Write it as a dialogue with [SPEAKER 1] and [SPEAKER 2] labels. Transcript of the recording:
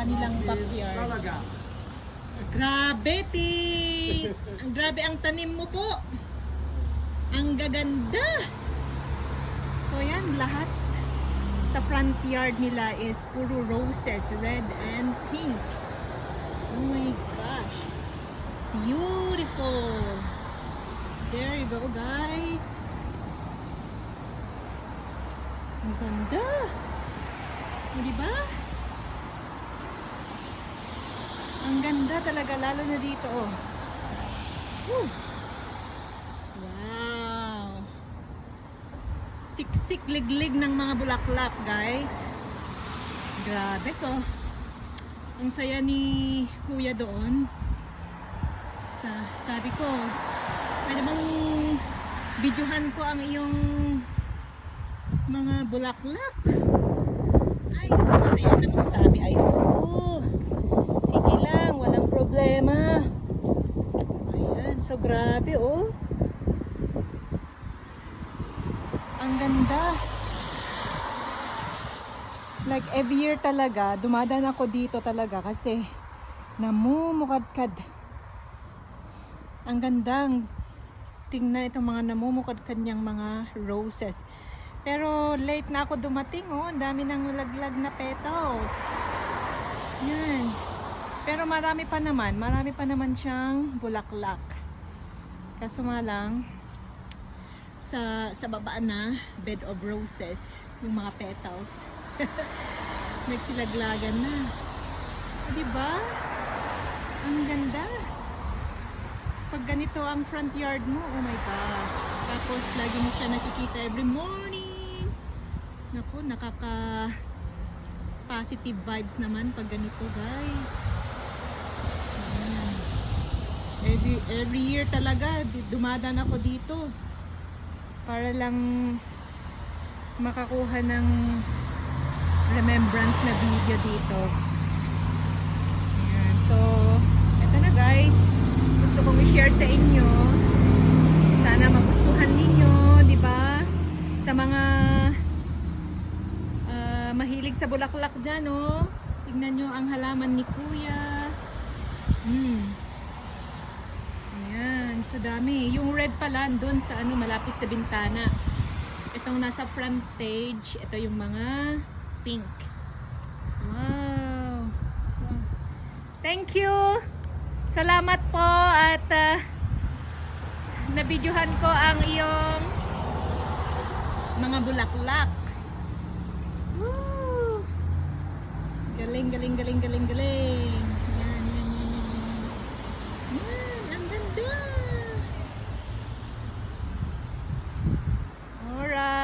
[SPEAKER 1] kanilang backyard. Grabe, ti! Ang grabe ang tanim mo po. Ang gaganda. So yan, lahat sa front yard nila is puro roses, red and pink. Oh my gosh. Beautiful. There you go, guys. Ang ganda. O, diba? Ang ganda talaga, lalo na dito, oh. Woo! Wow! Siksik liglig ng mga bulaklak, guys. Grabe, so ang saya ni kuya doon. Sa, sabi ko, pwede bang videohan ko ang iyong mga bulaklak? Ay, masaya naman sabi. Ay, oo. Sige lang, walang problema. Ayan, so grabe, oh. Ang ganda. Like every year talaga, dumadaan ako dito talaga kasi namumukadkad. Ang gandang tingnan itong mga namumukadkad niyang mga roses. Pero late na ako dumating oh, ang dami ng laglag na petals. Yan. Pero marami pa naman, marami pa naman siyang bulaklak. Kaso nga lang, sa sa baba na bed of roses yung mga petals. Nagsilaglagan na. O, diba? Ang ganda. Pag ganito ang front yard mo oh my gosh. Tapos lagi mo siya nakikita every morning. Naku nakaka positive vibes naman pag ganito guys Ayan. Every, every year talaga du- dumadaan ako dito para lang makakuha ng remembrance na video dito. Ayan. So, eto na guys. Gusto kong i-share sa inyo. Sana magustuhan ninyo, di ba? Sa mga ah, mahilig sa bulaklak dyan, oh. Tignan nyo ang halaman ni Kuya. Hmm. Ayan, sa dami. Yung red pala doon sa ano malapit sa bintana. Itong nasa front page, ito yung mga pink. Wow. wow. Thank you. Salamat po at uh, nabidyohan ko ang iyong mga bulaklak. Woo! Galing, galing, galing, galing, galing.